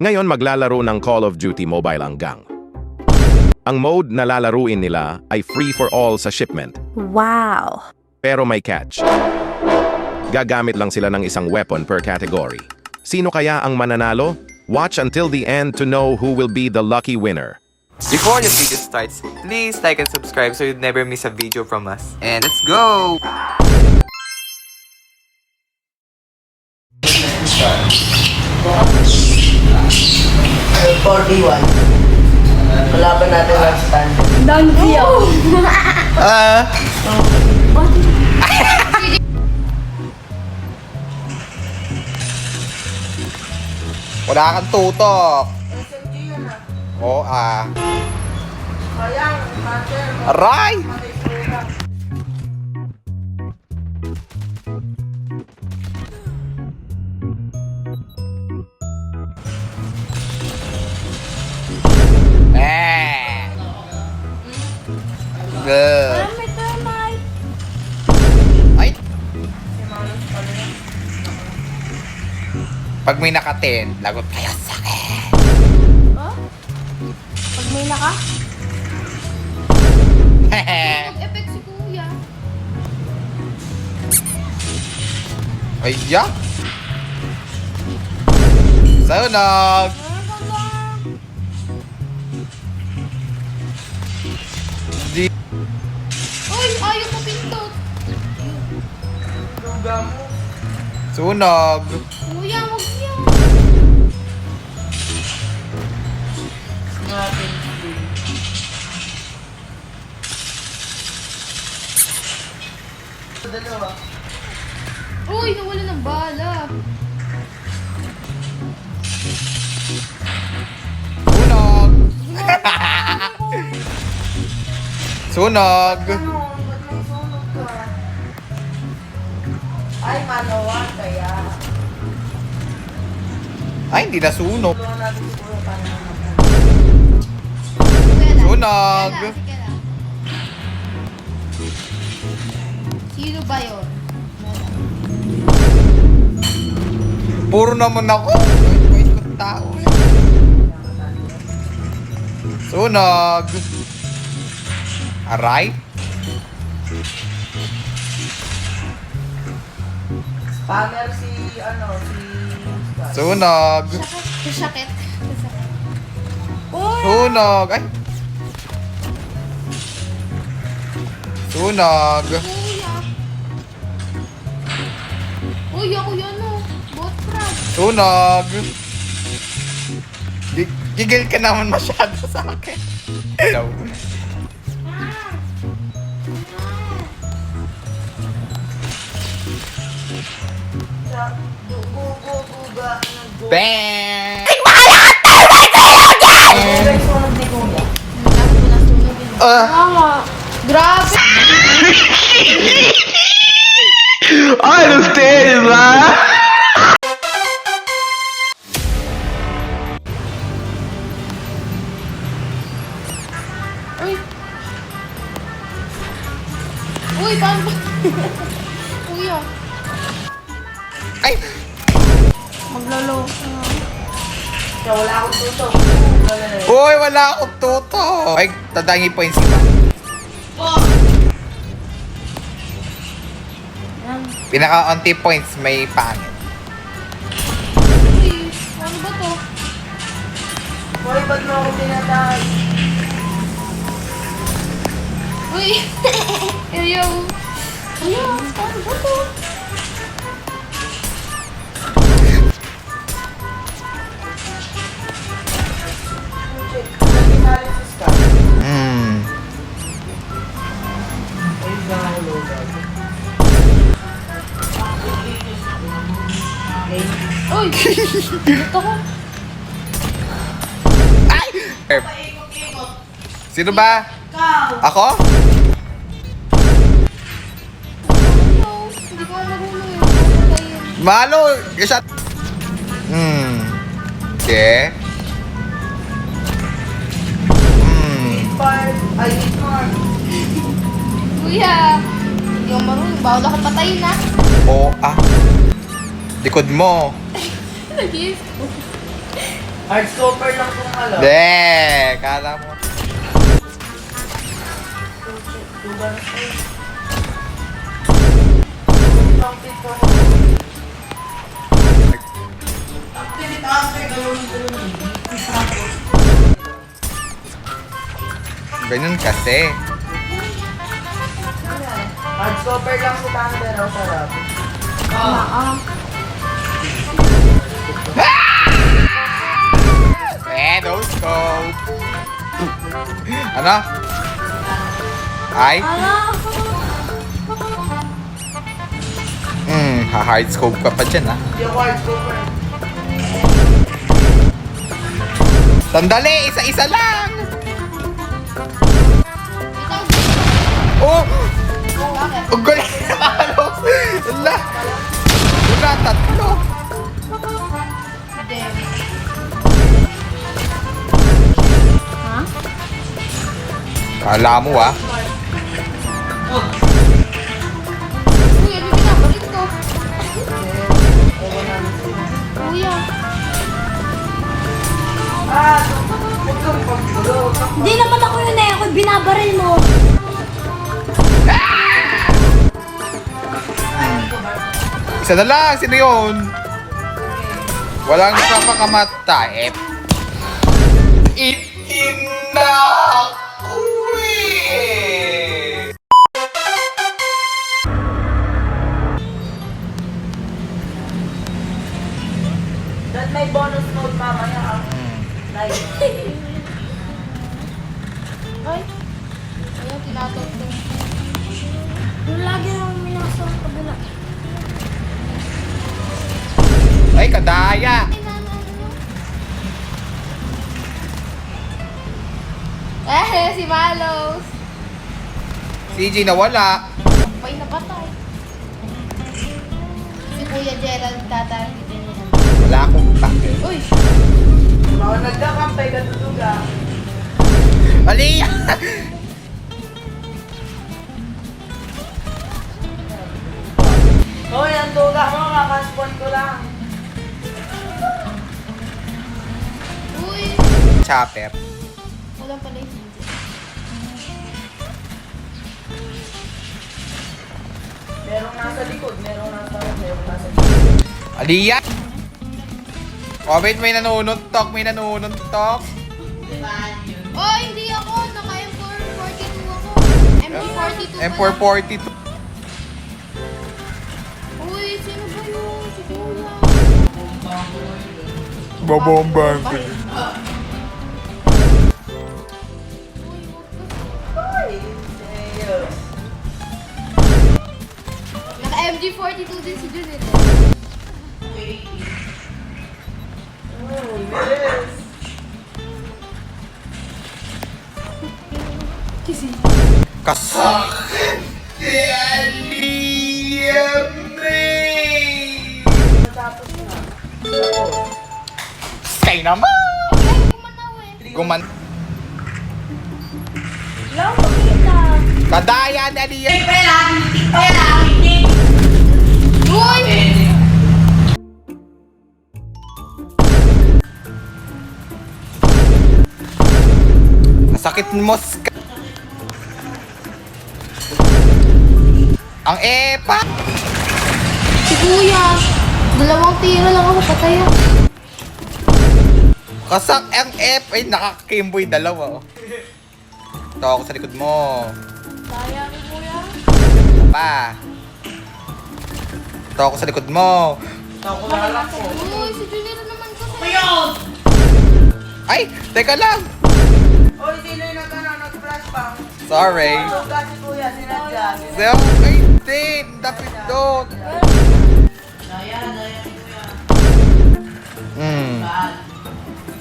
Ngayon maglalaro ng Call of Duty Mobile ang gang. Ang mode na lalaruin nila ay free for all sa shipment, Wow. pero may catch. Gagamit lang sila ng isang weapon per category. Sino kaya ang mananalo? Watch until the end to know who will be the lucky winner. Before the video starts, please like and subscribe so you'd never miss a video from us. And let's go! For D1. Kalaban natin ang stand. Ah! Wala kang tutok. Oo ah. Aray! Pag may nakaten, lagot kayo sa akin. Pag may naka, effect si kuya. Ay, ya. Sunog! Di... Uy, ayaw mo pintot. Sunog! Kuya, Dalawa. Uy, nawala ng bala. Sunog! Sunog! Ano? Ba't may sunog ka? Ay, manawan kaya. Ay, hindi na sunog. Tulungan natin siguro paano naman. Kuya lang. Sunog! Sige lang. Sino ba yun? Puro naman ako. Wait, kong tao. Sunog! Aray? Spammer si, ano, si... Sunog! Kasakit. Kasakit. Sunog! Ay! Sunog! Kuya. Uy, ako yan oh. Bot crab. Sunog! Gi- Gigil ka naman masyado sa akin. Hello. Bang! Guys, sunog ni Uy, wala akong tuto! Ay, tadangi points kita. Yan. Pinaka-unti points may pangit. Ano ba to? Hoy, ba't mo ako tinatay? Uy! Ayaw. Ayaw, paano ba to? Uy! Ba't ako? Ay! Er, Sino ba? Ako? Ko. Malo! Isa... Hmm. Okay. Hmm. Kuya! Hindi ako marunong. Bawal ako patayin na. O, ah. Likod mo. Nag-iis ko. Hard stopper lang kung alam. De, kala mo. Tugan ko. Hard stopper lang si Thunder. Ang sarap. Eh, no scope. ano? Ay? Hmm, ha-hard scope ka pa dyan, ah. Hindi ako hard stopper. Sandali, isa-isa lang! Oh! Ang galing na Carlos! Wala! Wala, tatlo! Kala mo, ah. Uy, ano binabalit ko? Kuya. Hindi naman ako yun eh. Ako binabaril mo. Isa na lang, sino yun? Walang papakamatay. Itina ko eh! Dahil may bonus mode mamaya ang live. Ay. Ayun, tinatot ko. Lagi nang minasa sa kabila. Ay, kadaya! Eh, si Malos. Si G nawala. May napatay. Si Kuya Gerald tatay. Wala akong takil. Uy! Mga nagkakampay ka tutuga. Mali! Hoy, ang tuga mo, kakaspawn ko lang. chopper. Wala pala yung hindi. Merong nasa likod, merong nasa likod, merong nasa likod. Aliya! Oh, wait, may nanununtok, may nanununtok. Oh, hindi ako! Naka M442 ako. M442 pala. M442. Uy, sino ba yun? Sige mo lang. Bobombang Naka-MG42 din si Jun eh. Oh, yes! Kissing. Kasakit! Tapos na. Stay naman! Gumanaw eh. Guman... Love! Kadaya na Aliyah! Uy! Masakit mo ska. Ang epa! Si Kuya. Dalawang tira lang ako patay. ah. Kasak ang F ay nakakimboy dalawa oh. Ito ako sa likod mo. Kaya ni Kuya. Ito pa. Ito ako sa likod mo. Ako lalak ko. Uy, si Junel naman kasi. Ay! Teka lang! Hoy, sino yung nag, ano, nag-flash bang? Sorry. Tuga si kuya, sinadya. Ay hindi! Dapat doon! Daya, daya si kuya. Hmm. Bad.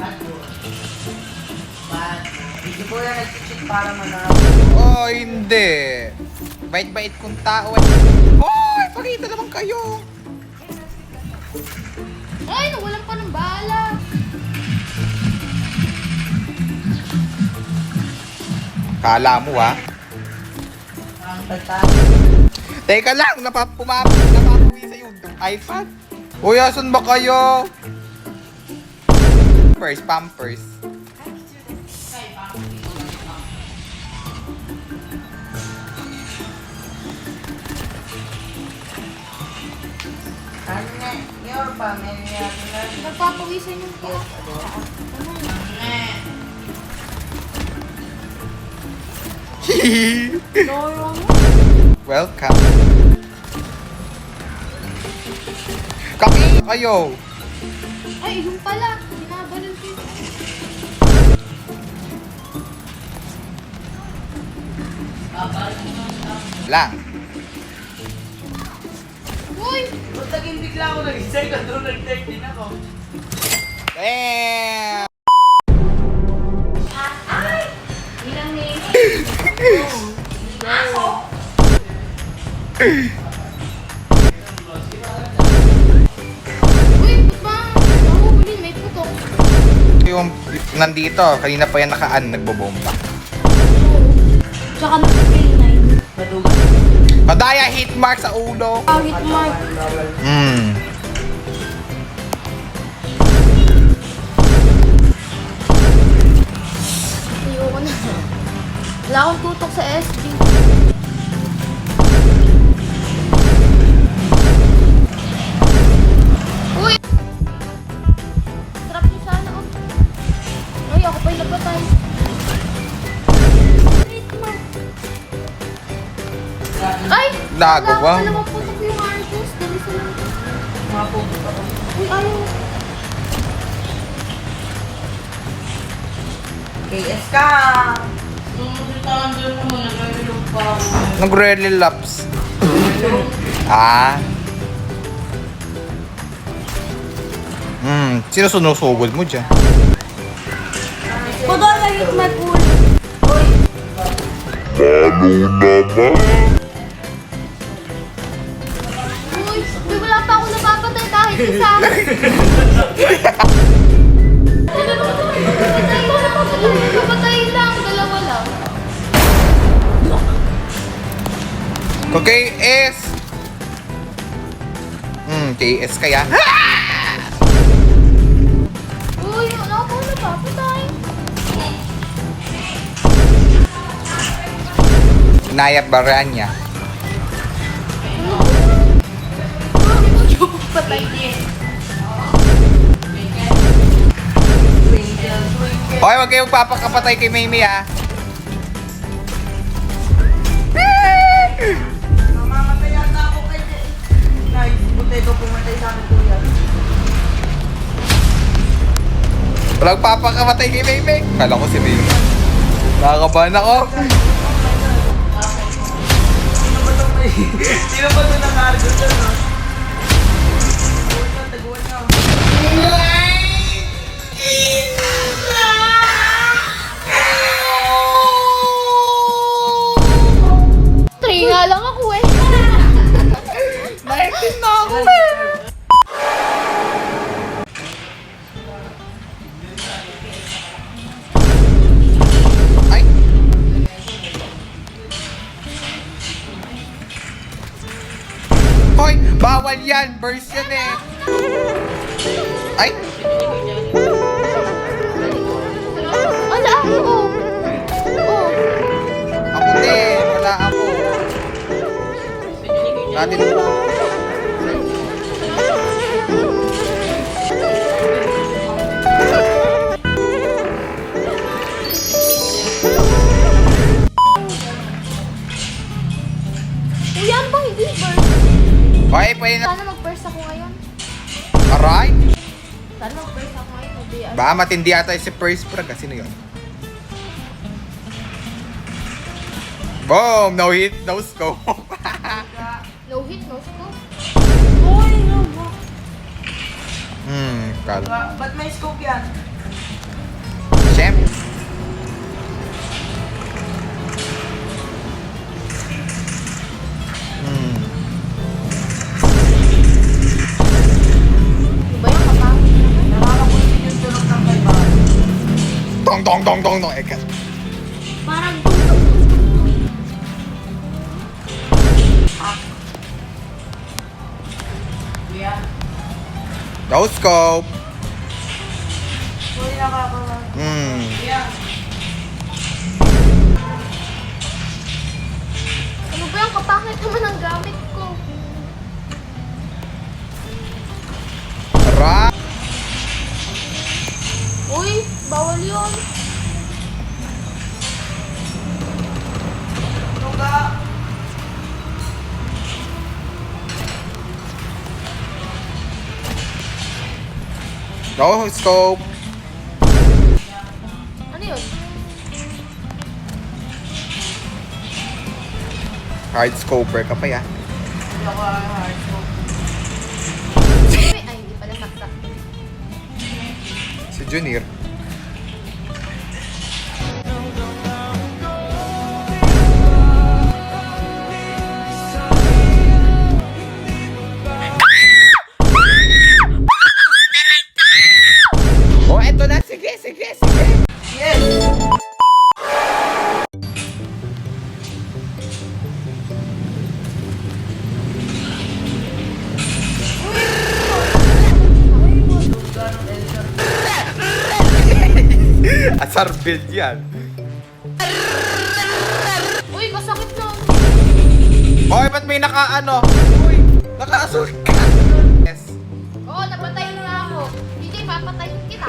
Bad. Si kuya nag-cheat para manalo. Oh, hindi. Bait-bait kong tao. eh. Hoy! Pakita naman kayo! Ay, nawalan pa ng bala. Kala mo ha? Ang tagtag. Teka lang, napapumap, napapawi sa'yo yung iPad. Uy, asan ba kayo? Pampers, pampers. Nga? Your na. Nagpapawisan yung paa. Loro mo. Welcome. Kami kayo. Ay, yung pala. Binabalon ko yun. Lang. Uy! Ba't naging bigla ako nag-isay ka doon nag-13 ako? Damn! Ilang name? Uy, ba't ba? Nahuhuli, may putok. Yung nandito, kanina pa yan nakaan, nagbobomba. Tsaka nag-K9. Madugas. Madaya hit mark sa ulo. Kahit mark. Hmm. Ayoko na. Wala akong tutok sa SG. Ay! Lago Wala ba? akong dalawang putok yung Argus. Dali sa lang. Uy, ayaw. KS ka! Sumulitaan doon mo, nag-reload pa ako. Nag-rally laps. Ah. Hmm, sino sinusugod mo dyan? Kodora hit my pool. Patay. Kung KS. Hmm, KS kaya? Uy, wala pa ako napapatay. Naya Baranya. Patay din. Okay, wag kayong papakapatay kay Mimi ah. Mamamatay yata ako kay Nice, buti ko pumatay sa akin kuya. Walang papakapatay kay Mimi. Kala ko si Mimi. Nakakabahan ako. Sino ba ito naka-argot doon, no? Taguan ka, taguan ka. Nga lang ako eh. Naitin na ako eh. Hoy! Bawal yan! Burst yan eh! Ay! Natin Uy, ano bang hindi burst? Okay, pwede na. Sana mag-burst ako ngayon. Aray! Sana mag-burst ako ngayon. Hindi, ano. Baka matindi ata si First Prag. Sino yun? Boom! No hit, no scope. No hit, no scope. Uy, no ba? hmm, kala. Ba- Ba't may scope yan? Siyempre. Hmm. Iba yung kapangit naman. Nakakapuntin yung tunog ng kaibahan. Tong tong tong tong tong. Parang No scope. Hmm. Ano ba yung kapakit naman ang gamit ko? Ra! Uy, bawal yun. Go, scope! Ano yun? Hard scoper ka pa ya. Hindi ako hard Ay, ay, hindi pala saksak. Si Junior. Build yan. Uy, kasakit na. Hoy, ba't may naka-ano? Uy, naka-asur ka. Yes. Oo, napatay na ako. Hindi, papatayin kita.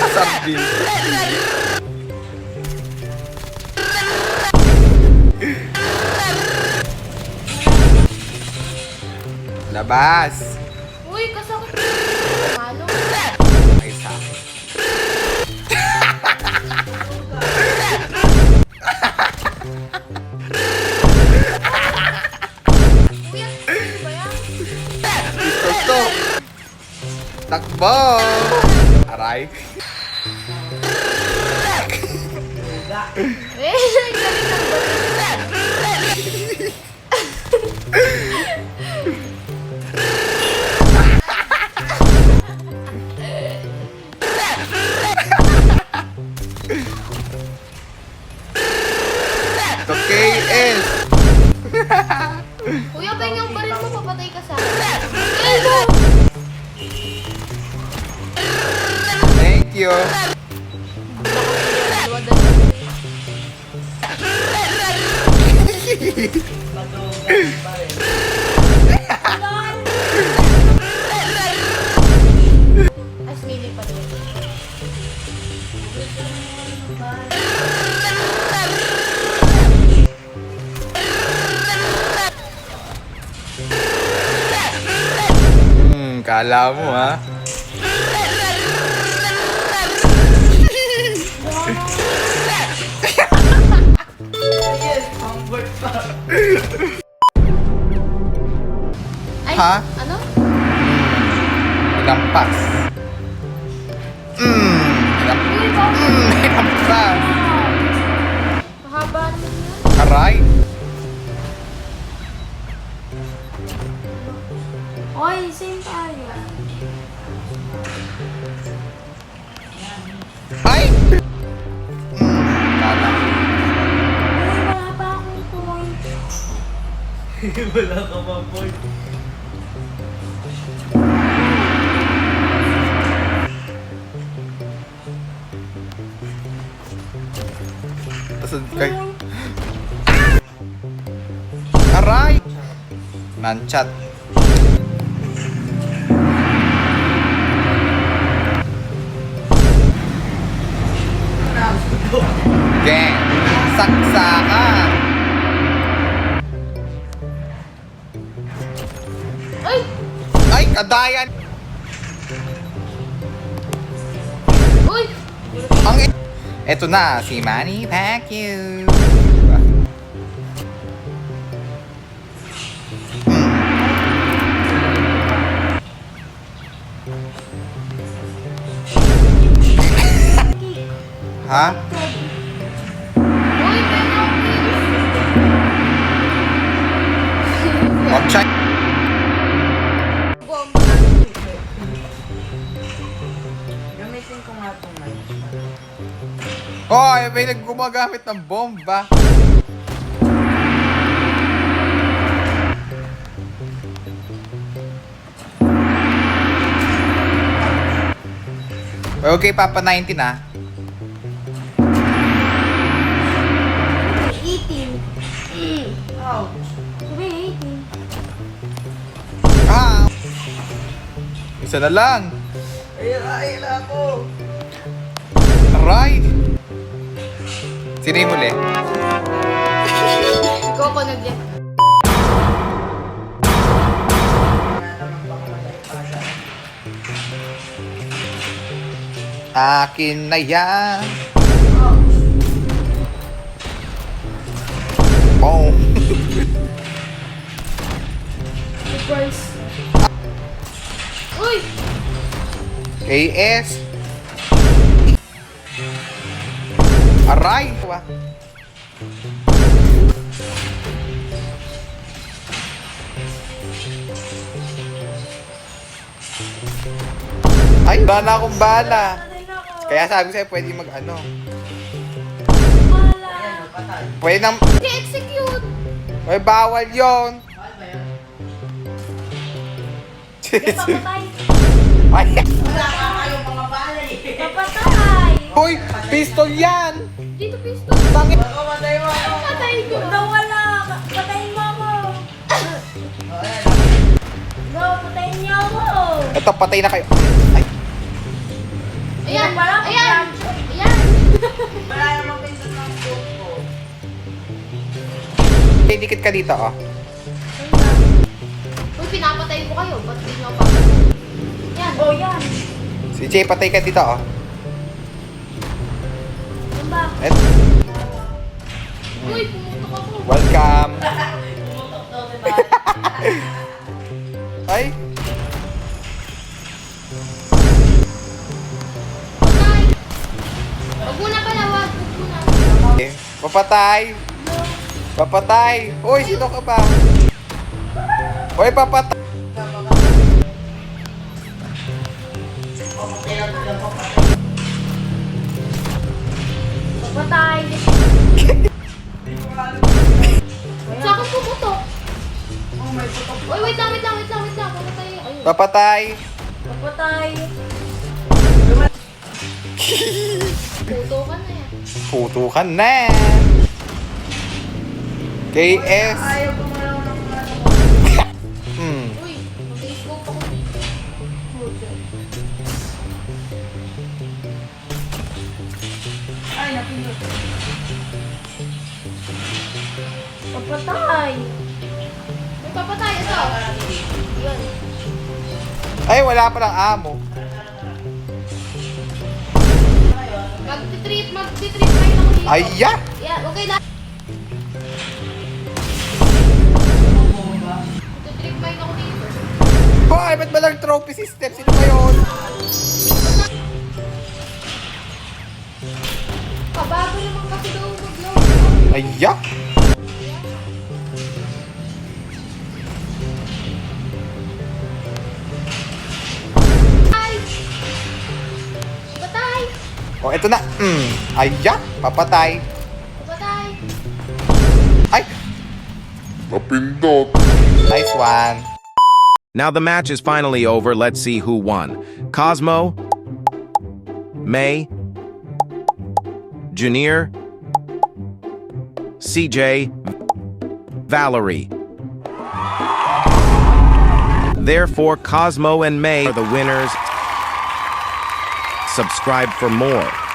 Asar build. Labas. Bye! Kala mo ha. Ay, Ha? ano? Lampas. Hmm, lam Uy, bakit? lampas. Mahaba naman yan. Aray. Oy, same tayo. Wala ka pa boy. Tasad kay... Aray! Nanchat. Gang! Saksakan! Kadayan! Uy! Ang... Eto na, si Manny Pacquiao. Hmm. Ha? Uy, Hoy, may naggumagamit ng bomba. Okay, Papa 19 ah. 18. Mm. Ouch. Sabi, 18. Ah! Isa na lang. Ayun, ayun ako. Aray! Sino yung muli? Coco nag Akin na yan. Oh. Surprise. Uy! KS. Aray! Ay, bala akong bala. Kaya sabi ko sa'yo, pwede mag ano. Pwede nang... I-execute! Ay, bawal yon. Yan? Papatay. Ay, Wala ka kayong mga balay. Papatay. Uy, pistol yan! Dito pistol. Tangin. Ako matay mo ako. Patay ko. Nawala. Patayin mo ako. Oh. No, patayin niyo ako. Ito, patay na kayo. Ay, Ayan! Wala, Ayan! Ayan! Wala namang pinsan ng book ko. okay, dikit ka dito, oh. Uy, pinapatay ko kayo. Ba't di nyo papatay? Yan. Oh, yan. Si Jay, patay ka dito, oh. Et, Uy, pumutok ako. welcome. Daw, diba? Ay, Patay! Wag muna pala, wag. Wag muna. eh, papatay. Papatay. Uy, sino ka ba? Uy, papatay. Papatay. Sa akin pumutok. Oh, may putok. Uy, wait lang, wait lang, wait lang, wait lang. Ayun. Papatay. Papatay. Puto ka na yan. Puto ka na. KS. Ayaw gumalaw Papatay. May papatay. Ito. Yun. Ay, wala pa lang amo. Mag-trip, mag-trip kayo ako dito. Ay, ya. Yeah, okay na. Mag-trip kayo ako dito. Hoy, ba't ba lang trophy system? Sino ba yun? Pabago naman kasi daw mag-load. Ay. Oh, eto na. Hmm. Ay, ya. Papatay. Ay. Napindot. Nice one. Now the match is finally over. Let's see who won. Cosmo, May, Junior, CJ, Valerie. Therefore, Cosmo and May are the winners. Subscribe for more.